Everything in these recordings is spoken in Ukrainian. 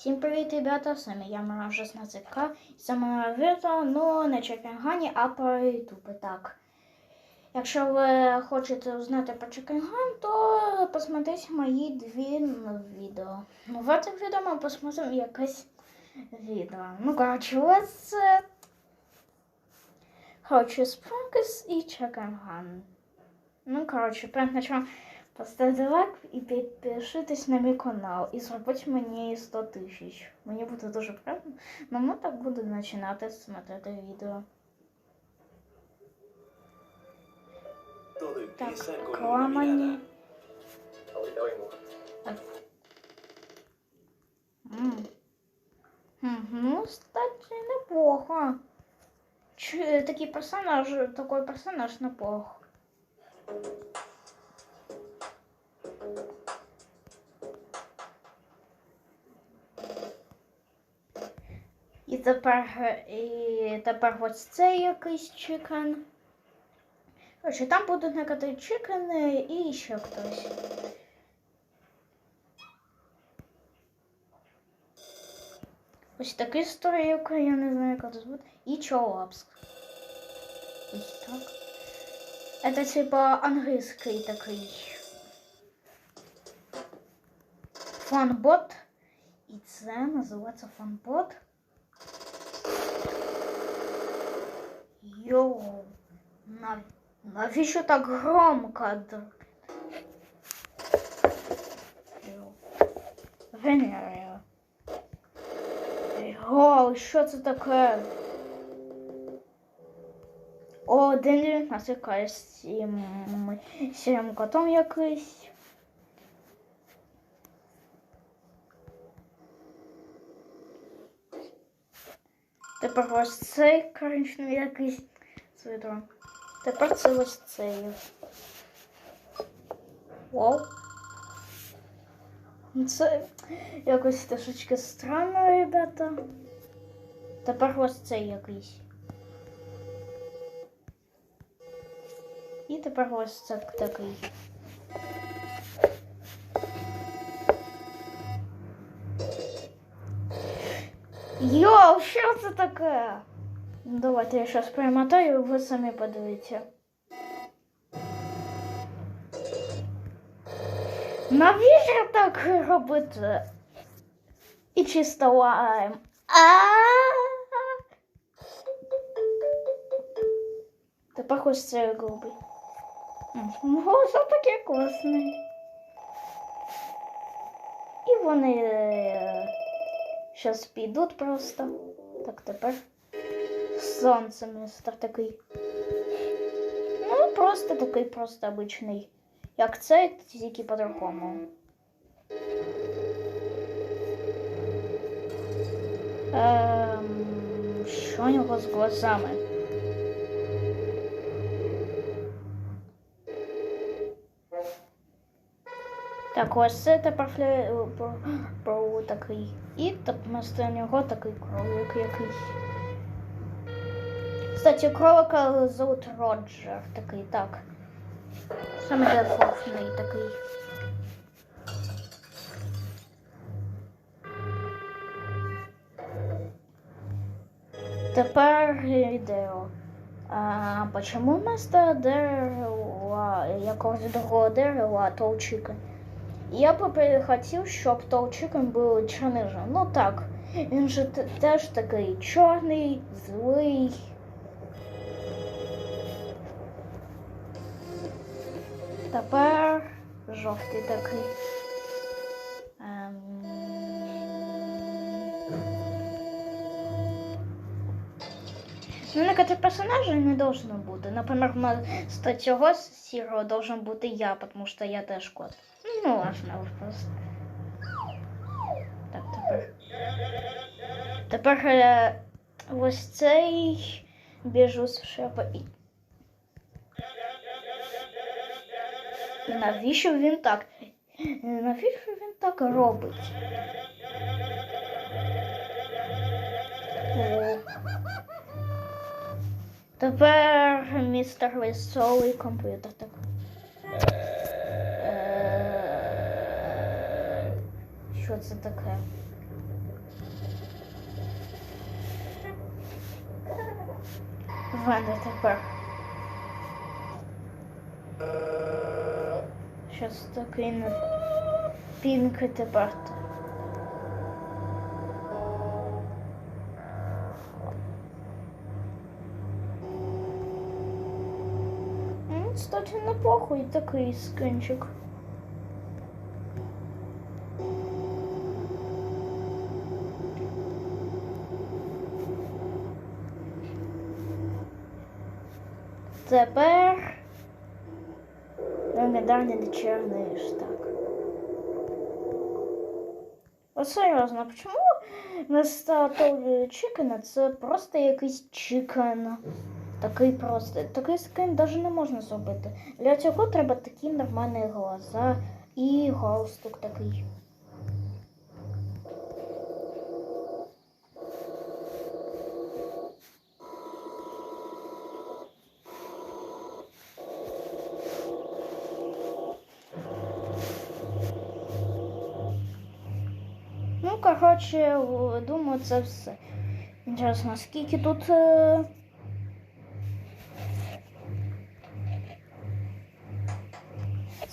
Всім привіт, ребята! З вами я Мара 16К. Це моє відео, ну не Чекінгані, а про ютуби. Так. Якщо ви хочете узнати про Чекінган, то посмотрите мої дві відео. Ну, в цих відео ми посмотримо якесь відео. Ну, коротше, ось це... Коротше, Спринкс і Чекінган. Ну, коротше, перед началом Поставте лайк і підпишитесь на мій канал і зробіть мені 100 тисяч. Мені буде дуже приємно. Ну, ми так будемо починати смотрети відео. Так, кламані. Ну, кстати, неплохо. Ч- такий персонаж, такой персонаж неплохо. Тепер, і тепер ось цей якийсь чикен. Короче, там будуть некоторі чикени і ще хтось. Ось такий сторілка, я не знаю, як це звуть. І Чолапск. Ось так. Это типа англійський такий. Фанбот. І це називається фанбот. Йоу. Нав... Навіщо так громко? д- Йоу. Що це таке? О, день нас якась сім, сім котом якийсь. Тепер ось цей коричневий якийсь свитро. Тепер це ось цей. Вау. Ну, Це якось трошечки странно, ребята. Тепер ось цей якийсь. І тепер ось це такий. Йоу, що це таке? Ну, Давайте я зараз перемотаю, ви самі подивіться. Навіщо так робити? І чисто лаєм. А. Тепер ось це голубий. Голос такий класний. І вони зараз підуть просто. Так, тепер сонце містер такий. Ну, просто такий просто обичний. Як це, тільки по-другому. Ем, що у нього з глазами? Так, ось це тепер про, такий. І вместо нього такий кролик якийсь. Кстати, кролика зовут Роджер такий, так. Саме дефолтний такий. Тепер відео. А, почему вместо дерева, якогось другого дерева, толчика? Я б хотів, щоб толчиком був чорнижем. Ну так, він же теж такий чорний, злий. Тепер жовтий такий. Ну, некоторых персонажей не должно бути. Наприклад, вместо цього сірого должен бути я, тому що я теж кот. Ну, важно просто. Так, тепер. Тепер е, ось цей біжу з шепа. Навіщо він так? Навіщо він так робить? Тепер містер веселий комп'ютер. так. Е, що це таке? Ванда тепер. Щось такий на пінки тепер. Неплохой такий скинчик. Тепер легендарний вечірний штак. От серйозно, чому вместо чикена це просто якийсь чикен? Такий просто. Такий скин навіть не можна зробити. Для цього треба такі нормальні глаза і галстук такий. Ну, коротше, думаю, це все. Інтересно, скільки тут.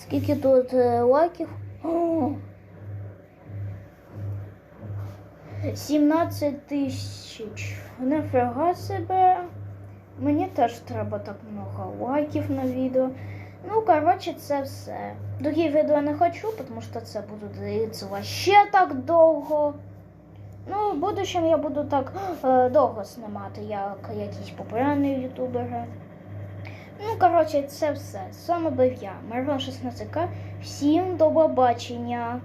Скільки тут е, лайків? О! 17 тисяч. Нифіга себе. Мені теж треба так много лайків на відео. Ну, коротше, це все. Другі відео не хочу, тому що це буде длиться ще так довго. Ну, в будущем я буду так е, довго знімати, як якісь популярні ютубери. Ну, коротше, це все. З вами був я, Мирон 16К. Всім до побачення.